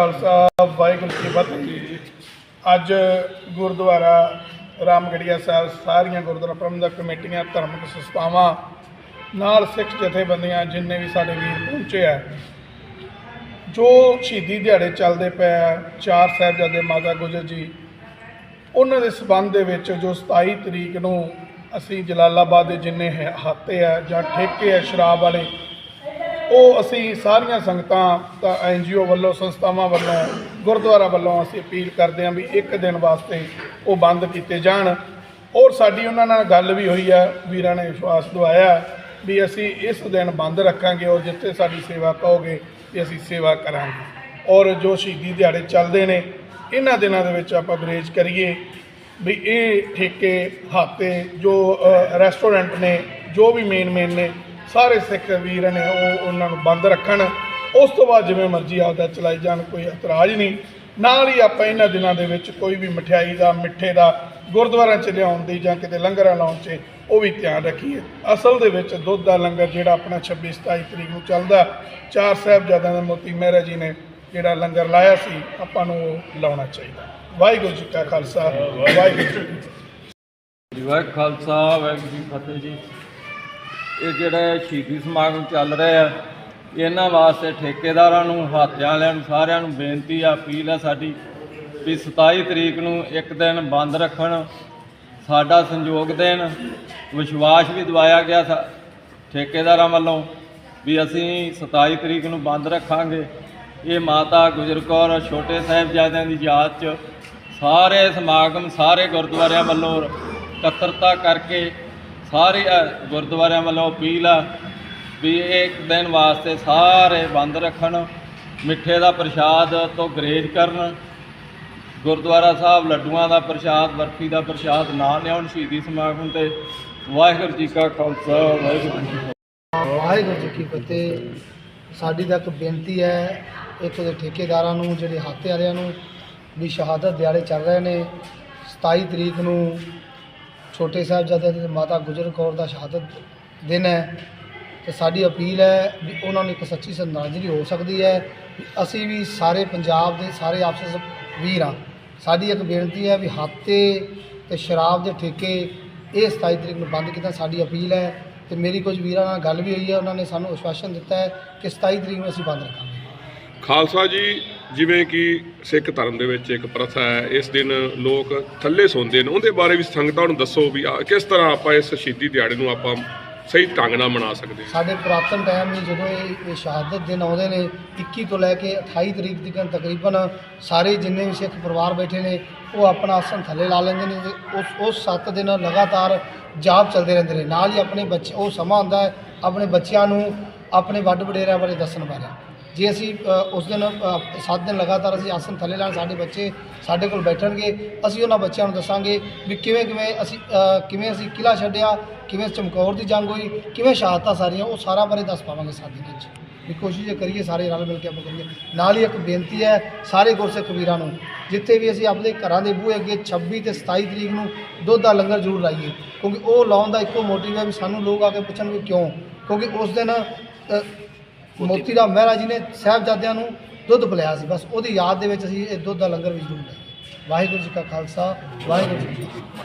ਖਾਲਸਾ ਵਾਹਿਗੁਰੂ ਜੀ ਕੀ ਫਤਿਹ ਜੀ। ਅੱਜ ਗੁਰਦੁਆਰਾ ਰਾਮਗੜੀਆ ਸਾਹਿਬ, ਸਾਰੀਆਂ ਗੁਰਦੁਆਰਾ ਪ੍ਰਬੰਧਕ ਕਮੇਟੀਆਂ, ਧਰਮਿਕ ਸੰਸਥਾਵਾਂ, ਨਾਲ ਸਿੱਖ ਜਥੇਬੰਦੀਆਂ ਜਿੰਨੇ ਵੀ ਸਾਡੇ ਵੀਰ ਪਹੁੰਚੇ ਆ, ਜੋ ਸ਼ਹੀਦੀ ਦਿਹਾੜੇ ਚੱਲਦੇ ਪਏ ਆ, ਚਾਰ ਸਾਹਿਬਜ਼ਾਦੇ ਮਾਤਾ ਗੁਜਰ ਜੀ, ਉਹਨਾਂ ਦੇ ਸਬੰਧ ਦੇ ਵਿੱਚ ਜੋ 27 ਤਰੀਕ ਨੂੰ ਅਸੀਂ ਜਲਾਲਾਬਾਦ ਦੇ ਜਿੰਨੇ ਹਾਤੇ ਆ ਜਾਂ ਠੇਕੇ ਆ ਸ਼ਰਾਬ ਵਾਲੇ ਉਹ ਅਸੀਂ ਸਾਰੀਆਂ ਸੰਗਤਾਂ ਤਾਂ ਐਨਜੀਓ ਵੱਲੋਂ, ਸੰਸਥਾਵਾਂ ਵੱਲੋਂ, ਗੁਰਦੁਆਰਾ ਵੱਲੋਂ ਅਸੀਂ ਅਪੀਲ ਕਰਦੇ ਹਾਂ ਵੀ ਇੱਕ ਦਿਨ ਵਾਸਤੇ ਉਹ ਬੰਦ ਕੀਤੇ ਜਾਣ। ਔਰ ਸਾਡੀ ਉਹਨਾਂ ਨਾਲ ਗੱਲ ਵੀ ਹੋਈ ਆ ਵੀਰਾਂ ਨੇ ਵਿਸ਼ਵਾਸ ਦਿਵਾਇਆ ਵੀ ਅਸੀਂ ਇਸ ਦਿਨ ਬੰਦ ਰੱਖਾਂਗੇ ਔਰ ਜਿੱਥੇ ਸਾਡੀ ਸੇਵਾ ਕਹੋਗੇ ਵੀ ਅਸੀਂ ਸੇਵਾ ਕਰਾਂਗੇ। ਔਰ ਜੋ ਸ਼ਹੀਦੀ ਦਿਹਾੜੇ ਚੱਲਦੇ ਨੇ, ਇਹਨਾਂ ਦਿਨਾਂ ਦੇ ਵਿੱਚ ਆਪਾਂ ਬਰੇਜ਼ ਕਰੀਏ ਵੀ ਇਹ ਠੇਕੇ, ਹਾਤੇ, ਜੋ ਰੈਸਟੋਰੈਂਟ ਨੇ, ਜੋ ਵੀ ਮੇਨ ਮੇਨ ਨੇ ਸਾਰੇ ਸਿੱਖ ਵੀਰ ਨੇ ਉਹ ਉਹਨਾਂ ਨੂੰ ਬੰਦ ਰੱਖਣ। ਉਸ ਤੋਂ ਬਾਅਦ ਜਿਵੇਂ ਮਰਜ਼ੀ ਆਪਦਾ ਚਲਾਈ ਜਾਣ, ਕੋਈ ਇਤਰਾਜ਼ ਨਹੀਂ। ਨਾਲ ਹੀ ਆਪਾਂ ਇਹਨਾਂ ਦਿਨਾਂ ਦੇ ਵਿੱਚ ਕੋਈ ਵੀ ਮਠਿਆਈ ਦਾ, ਮਿੱਠੇ ਦਾ, ਗੁਰਦੁਆਰਿਆਂ 'ਚ ਲਿਆਉਣ ਦੀ ਜਾਂ ਕਿਤੇ ਲੰਗਰਾਂ ਲਾਉਣ 'ਚ ਉਹ ਵੀ ਧਿਆਨ ਰੱਖੀਏ। ਅਸਲ ਦੇ ਵਿੱਚ ਦੁੱਧ ਦਾ ਲੰਗਰ ਜਿਹੜਾ ਆਪਣਾ 26 27 ਤਰੀਕ ਨੂੰ ਚੱਲਦਾ, ਚਾਰ ਸਾਹਿਬਜ਼ਾਦਿਆਂ ਦੇ ਮੋਤੀ ਮਹਿਰਾ ਜੀ ਨੇ ਜਿਹੜਾ ਲੰਗਰ ਲਾਇਆ ਸੀ, ਆਪਾਂ ਨੂੰ ਉਹ ਲਾਉਣਾ ਚਾਹੀਦਾ। ਵਾਹਿਗੁਰੂ ਜੀ ਕਾ ਖਾਲਸਾ, ਵਾਹਿਗੁਰੂ ਜੀ ਕੀ ਵਾਹਿਗੁਰੂ ਖਾਲਸਾ, ਵਾਹਿਗੁਰੂ ਜੀ ਫਤਿਹ ਜੀ। ਇਹ ਜਿਹੜਾ ਸ਼ਹੀਦੀ ਸਮਾਗਮ ਚੱਲ ਰਿਹਾ ਹੈ, ਇਹਨਾਂ ਵਾਸਤੇ ਠੇਕੇਦਾਰਾਂ ਨੂੰ, ਹਾਥਿਆਂ ਵਾਲਿਆਂ ਨੂੰ, ਸਾਰਿਆਂ ਨੂੰ ਬੇਨਤੀ ਆ, ਅਪੀਲ ਹੈ ਸਾਡੀ ਵੀ 27 ਤਰੀਕ ਨੂੰ ਇੱਕ ਦਿਨ ਬੰਦ ਰੱਖਣ, ਸਾਡਾ ਸੰਯੋਗ ਦੇਣ, ਵਿਸ਼ਵਾਸ ਵੀ ਦਵਾਇਆ ਗਿਆ ਠੇਕੇਦਾਰਾਂ ਵੱਲੋਂ ਵੀ ਅਸੀਂ 27 ਤਰੀਕ ਨੂੰ ਬੰਦ ਰੱਖਾਂਗੇ। ਇਹ ਮਾਤਾ ਗੁਜਰ ਕੌਰ, ਛੋਟੇ ਸਾਹਿਬਜ਼ਾਦਿਆਂ ਦੀ ਯਾਦ 'ਚ ਸਾਰੇ ਸਮਾਗਮ, ਸਾਰੇ ਗੁਰਦੁਆਰਿਆਂ ਵੱਲੋਂ ਇਕੱਤਰਤਾ ਕਰਕੇ ਸਾਰੇ ਗੁਰਦੁਆਰਿਆਂ ਵੱਲੋਂ ਅਪੀਲ ਆ ਵੀ ਇਹ ਇੱਕ ਦਿਨ ਵਾਸਤੇ ਸਾਰੇ ਬੰਦ ਰੱਖਣ, ਮਿੱਠੇ ਦਾ ਪ੍ਰਸ਼ਾਦ ਤੋਂ ਗਰੇਜ ਕਰਨ, ਗੁਰਦੁਆਰਾ ਸਾਹਿਬ ਲੱਡੂਆਂ ਦਾ ਪ੍ਰਸ਼ਾਦ, ਬਰਫੀ ਦਾ ਪ੍ਰਸ਼ਾਦ ਨਾ ਲਿਆਉਣ ਸ਼ਹੀਦੀ ਸਮਾਗਮ ਤੇ। ਵਾਹਿਗੁਰੂ ਜੀ ਕਾ ਖਾਲਸਾ, ਵਾਹਿਗੁਰੂ ਜੀ ਵਾਹਿਗੁਰੂ ਜੀ ਕੀ ਫਤਿਹ। ਸਾਡੀ ਤਾਂ ਇੱਕ ਬੇਨਤੀ ਹੈ ਇੱਥੋਂ ਦੇ ਠੇਕੇਦਾਰਾਂ ਨੂੰ, ਜਿਹੜੇ ਹਾਤੇ ਵਾਲਿਆਂ ਨੂੰ ਵੀ ਸ਼ਹਾਦਤ ਦਿਹਾੜੇ ਚੱਲ ਰਹੇ ਨੇ 27 ਤਰੀਕ ਨੂੰ ਛੋਟੇ ਸਾਹਿਬਜ਼ਾਦਿਆਂ ਤੇ ਮਾਤਾ ਗੁਜਰ ਕੌਰ ਦਾ ਸ਼ਹਾਦਤ ਦਿਨ ਹੈ ਤੇ ਸਾਡੀ ਅਪੀਲ ਹੈ ਵੀ ਉਹਨਾਂ ਨੂੰ ਇੱਕ ਸੱਚੀ ਸ਼ਰਧਾਂਜਲੀ ਹੋ ਸਕਦੀ ਹੈ। ਅਸੀਂ ਵੀ ਸਾਰੇ ਪੰਜਾਬ ਦੇ ਸਾਰੇ ਆਪਸ ਵੀਰ ਹਾਂ। ਸਾਡੀ ਇੱਕ ਬੇਨਤੀ ਹੈ ਵੀ ਹਾਤੇ ਤੇ ਸ਼ਰਾਬ ਦੇ ਠੇਕੇ ਇਹ 27 ਤਰੀਕ ਨੂੰ ਬੰਦ ਕੀਤਾ ਸਾਡੀ ਅਪੀਲ ਹੈ ਤੇ ਮੇਰੀ ਕੁਝ ਵੀਰਾਂ ਨਾਲ ਗੱਲ ਵੀ ਹੋਈ ਹੈ। ਉਹਨਾਂ ਨੇ ਸਾਨੂੰ ਅਸ਼ਵਾਸਨ ਦਿੱਤਾ ਹੈ ਕਿ 27 ਤਰੀਕ ਨੂੰ ਅਸੀਂ ਬੰਦ ਰੱਖਾਂਗੇ। ਖਾਲਸਾ ਜੀ ਜਿਵੇਂ ਕਿ ਸਿੱਖ ਧਰਮ ਦੇ ਵਿੱਚ ਇੱਕ ਪ੍ਰਥਾ ਹੈ, ਇਸ ਦਿਨ ਲੋਕ ਥੱਲੇ ਸੌਂਦੇ ਨੇ। ਉਹਦੇ ਬਾਰੇ ਵੀ ਸੰਗਤਾਂ ਨੂੰ ਦੱਸੋ ਵੀ ਆ- ਕਿਸ ਤਰ੍ਹਾਂ ਆਪਾਂ ਇਸ ਸ਼ਹੀਦੀ ਦਿਹਾੜੇ ਨੂੰ ਆਪਾਂ ਸਹੀ ਢੰਗ ਨਾਲ ਮਨਾ ਸਕਦੇ ਹਾਂ। ਸਾਡੇ ਪੁਰਾਤਨ ਟਾਈਮ ਵਿੱਚ ਜਦੋਂ ਇਹ ਇਹ ਸ਼ਹਾਦਤ ਦਿਨ ਆਉਂਦੇ ਨੇ 21 ਤੋਂ ਲੈ ਕੇ 28 ਤਰੀਕ ਤੱਕ ਤਕਰੀਬਨ ਸਾਰੇ ਜਿੰਨੇ ਵੀ ਸਿੱਖ ਪਰਿਵਾਰ ਬੈਠੇ ਨੇ, ਉਹ ਆਪਣਾ ਆਸਣ ਥੱਲੇ ਲਾ ਲੈਂਦੇ ਨੇ ਤੇ ਉਸ ਉਸ 7 ਦਿਨ ਲਗਾਤਾਰ ਜਾਪ ਚੱਲਦੇ ਰਹਿੰਦੇ ਨੇ। ਨਾਲ ਹੀ ਆਪਣੇ ਬੱਚੇ, ਉਹ ਸਮਾਂ ਹੁੰਦਾ ਹੈ, ਆਪਣੇ ਬੱਚਿਆਂ ਨੂੰ ਆਪਣੇ ਵੱਡ ਵਡੇਰਿਆਂ ਬਾਰੇ ਦੱਸਣ ਬਾਰੇ। ਜੇ ਅਸੀਂ ਉਸ ਦਿਨ 7 ਦਿਨ ਲਗਾਤਾਰ ਅਸੀਂ ਆਸਨ ਥੱਲੇ ਲਾਣ ਸਾਡੇ ਬੱਚੇ ਸਾਡੇ ਕੋਲ ਬੈਠਣਗੇ, ਅਸੀਂ ਉਹਨਾਂ ਬੱਚਿਆਂ ਨੂੰ ਦੱਸਾਂਗੇ ਵੀ ਕਿਵੇਂ ਕਿਵੇਂ ਅਸੀਂ ਕਿਵੇਂ ਅਸੀਂ ਕਿਲਾ ਛੱਡਿਆ, ਕਿਵੇਂ ਚਮਕੌਰ ਦੀ ਜੰਗ ਹੋਈ, ਕਿਵੇਂ ਸ਼ਹਾਦਤਾਂ ਸਾਰੀਆਂ, ਉਹ ਸਾਰਾ ਬਾਰੇ ਦੱਸ ਪਾਵਾਂਗੇ ਸਾਡੀ ਵਿੱਚ। ਵੀ ਕੋਸ਼ਿਸ਼ ਕਰੀਏ, ਸਾਰੇ ਰਲ ਮਿਲ ਕੇ ਆਪਾਂ ਕਰੀਏ। ਨਾਲ ਹੀ ਇੱਕ ਬੇਨਤੀ ਹੈ, ਸਾਰੇ ਗੁਰਸਿੱਖ ਵੀਰਾਂ ਨੂੰ, ਜਿੱਥੇ ਵੀ ਅਸੀਂ ਆਪਣੇ ਘਰਾਂ ਦੇ ਬੂਹੇ ਅੱਗੇ 26 ਤੇ 27 ਤਰੀਕ ਨੂੰ ਦੁੱਧ ਦਾ ਲੰਗਰ ਜ਼ਰੂਰ ਲਾਈਏ, ਕਿਉਂਕਿ ਉਹ ਲਾਉਣ ਦਾ ਇੱਕੋ ਮੋਟਿਵ ਹੈ ਵੀ ਸਾਨੂੰ ਲੋਕ ਆ ਕੇ ਪੁੱਛਣ ਵੀ ਕਿਉਂ? ਕਿਉਂਕਿ ਉਸ ਦਿਨ ਮੋਤੀ ਰਾਮ ਮਹਿਰਾ ਜੀ ਨੇ ਸਾਹਿਬਜ਼ਾਦਿਆਂ ਨੂੰ ਦੁੱਧ ਪਿਲਾਇਆ ਸੀ। ਬਸ ਉਹਦੀ ਯਾਦ ਦੇ ਵਿੱਚ ਅਸੀਂ ਇਹ ਦੁੱਧ ਦਾ ਲੰਗਰ ਵੀ ਜ਼ਰੂਰ ਲਾਈਏ ਵਾਹਿਗੁਰੂ ਜੀ ਕਾ ਖਾਲਸਾ, ਵਾਹਿਗੁਰੂ ਜੀ ਕੀ ਫਤਿਹ।